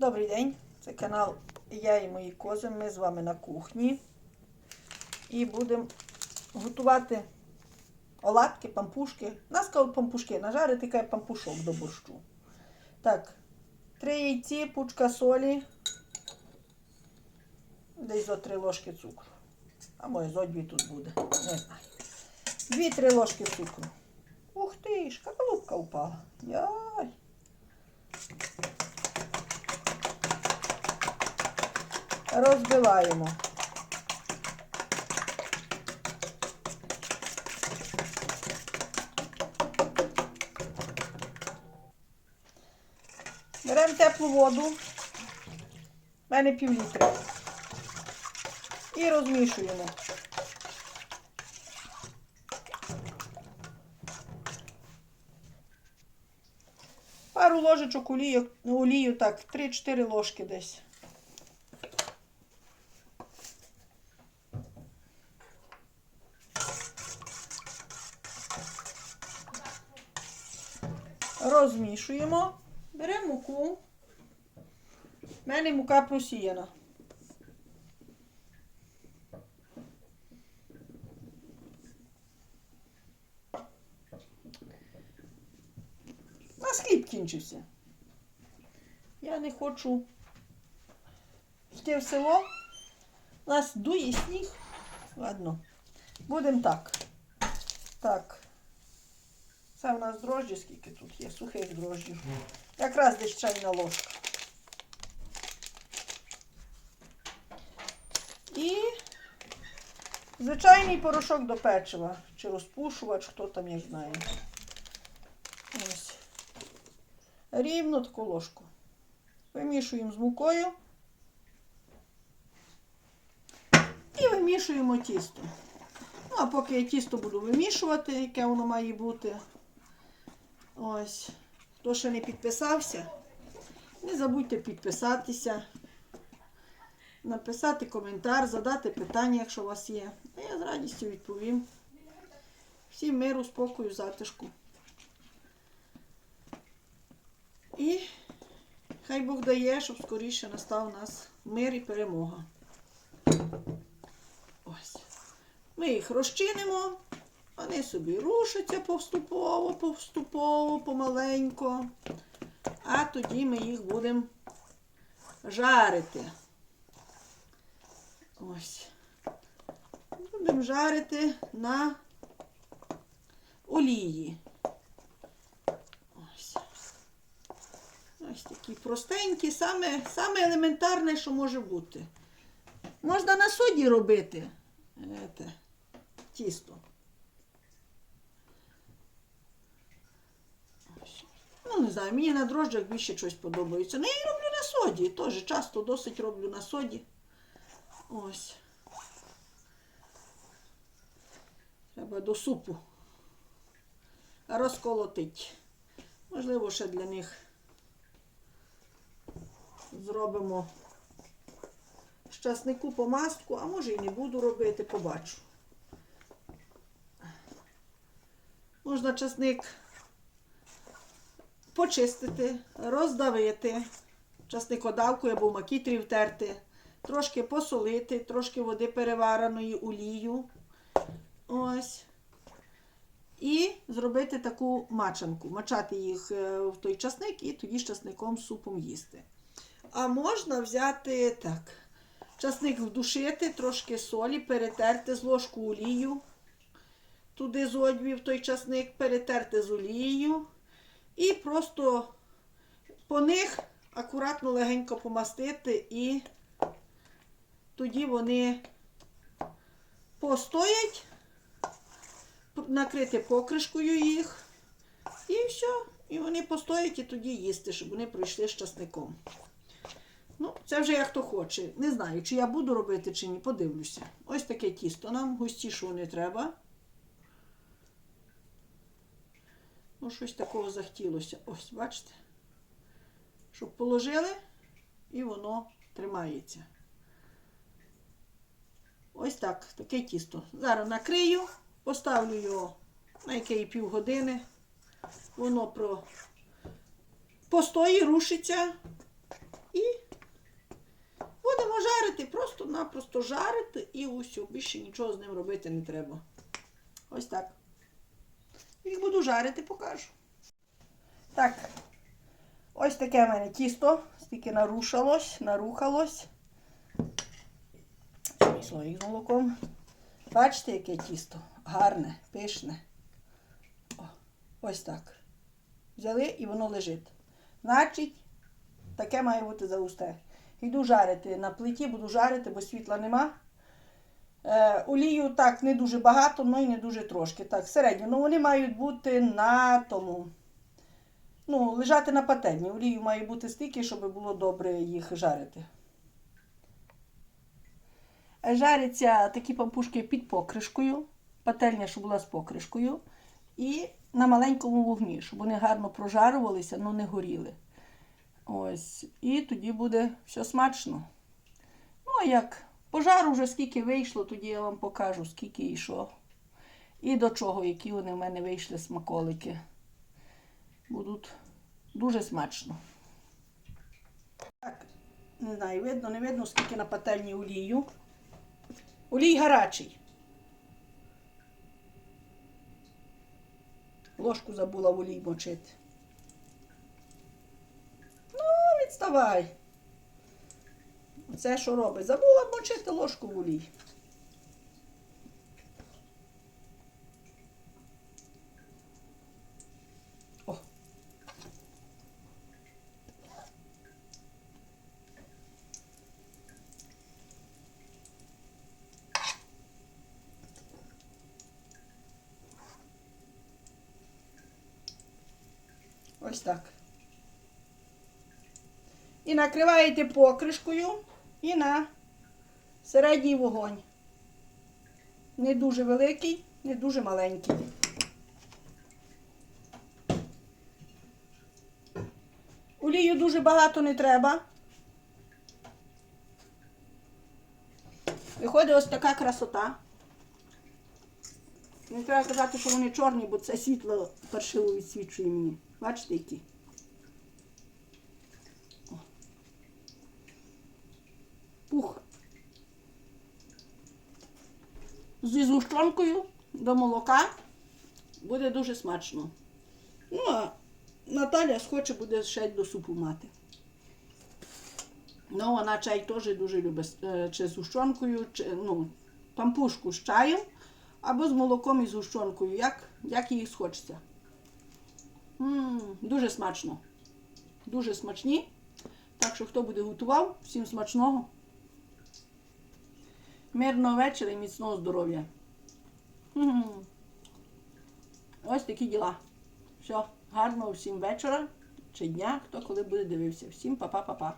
Добрий день, це канал Я і мої кози. Ми з вами на кухні. І будемо готувати оладки, пампушки. Нас кажуть пампушки, нажарити кай пампушок до борщу. Так, три яйці, пучка солі, десь зо три ложки цукру. А може зо дві тут буде. Не знаю. Дві-три ложки цукру. Ух ти, шкаралупка упала. Яй. Розбиваємо. Беремо теплу воду, в мене пів літра. І розмішуємо. Пару ложечок олію, олію так, 3-4 ложки десь. Розмішуємо. Беремо муку. У мене мука просіяна. У нас хліб кінчився. Я не хочу йти в село. У нас дує сніг. Ладно. Будемо так. Так. Це у нас дрожджі, скільки тут є, сухих дрожджів. Якраз десь чайна ложка. І звичайний порошок до печива. Чи розпушувач, хто там як знає. Ось. Рівно таку ложку. Вимішуємо з мукою. І вимішуємо тісто. Ну, а поки я тісто буду вимішувати, яке воно має бути. Ось. Хто ще не підписався, не забудьте підписатися, написати коментар, задати питання, якщо у вас є. А я з радістю відповім. Всім миру, спокою, затишку. І хай Бог дає, щоб скоріше настав у нас мир і перемога. Ось. Ми їх розчинимо, вони собі рушаться повступово, повступово, помаленько. А тоді ми їх будемо жарити. Ось. Будемо жарити на олії. Ось. Ось такі простенькі, саме, саме елементарне, що може бути. Можна на соді робити ете, тісто. Ну, не знаю, мені на дрожджах більше щось подобається. Ну, я і роблю на соді. Теж часто досить роблю на соді. Ось. Треба до супу розколотить. Можливо, ще для них зробимо з часнику помастку, а може і не буду робити, побачу. Можна часник почистити, роздавити, часникодавкою або макітрі втерти, трошки посолити, трошки води перевареної олію. Ось. І зробити таку мачанку. Мачати їх е, в той часник і тоді з часником супом їсти. А можна взяти так. Часник вдушити, трошки солі, перетерти з ложку олію. Туди з одві в той часник перетерти з олією. І просто по них акуратно легенько помастити, і тоді вони постоять, накрити покришкою їх. І все. І вони постоять і тоді їсти, щоб вони пройшли з часником. Ну, це вже як хто хоче. Не знаю, чи я буду робити, чи ні, подивлюся. Ось таке тісто. Нам густішого не треба. Ну, щось такого захотілося. Ось, бачите? Щоб положили, і воно тримається. Ось так, таке тісто. Зараз накрию, поставлю його на якої півгодини. Воно про постоїть, рушиться і будемо жарити, просто-напросто жарити і усю. Більше нічого з ним робити не треба. Ось так. Їх буду жарити, покажу. Так, ось таке в мене тісто, стільки нарушалось, нарухалось. Слоїк з молоком. Бачите, яке тісто? Гарне, пишне. О, ось так. Взяли і воно лежить. Значить, таке має бути загусте. Йду жарити на плиті, буду жарити, бо світла нема. Е, олію так не дуже багато, ну і не дуже трошки. Так, середньо. Ну вони мають бути на тому. Ну, лежати на пательні. Олію має бути стільки, щоб було добре їх жарити. Жаряться такі пампушки під покришкою. Пательня, щоб була з покришкою. І на маленькому вогні, щоб вони гарно прожарувалися, але не горіли. Ось. І тоді буде все смачно. Ну, а як пожару вже скільки вийшло, тоді я вам покажу, скільки що. І до чого, які вони в мене вийшли смаколики. Будуть дуже смачно. Так, не знаю, видно, не видно, скільки на пательні олію. Олій гарячий. Ложку забула в олій мочити. Ну, відставай. Це що робить? Забула мочити ложку в олій. Ось так. І накриваєте покришкою і на середній вогонь. Не дуже великий, не дуже маленький. Олію дуже багато не треба. Виходить ось така красота. Не треба казати, що вони чорні, бо це світло паршиво відсвічує мені. Бачите, які? О. Пух. Зі згущенкою до молока буде дуже смачно. Ну, а Наталя схоче буде ще до супу мати. Ну, вона чай теж дуже любить. е, Чи з гущенкою, чи, ну, пампушку з чаєм, або з молоком і з гущенкою, як, як їй схочеться. М, дуже смачно. Дуже смачні. Так що, хто буде готував, всім смачного. Мирного вечора і міцного здоров'я. Ось такі діла. Все, гарного всім вечора чи дня, хто коли буде дивився. Всім па-па-па-па.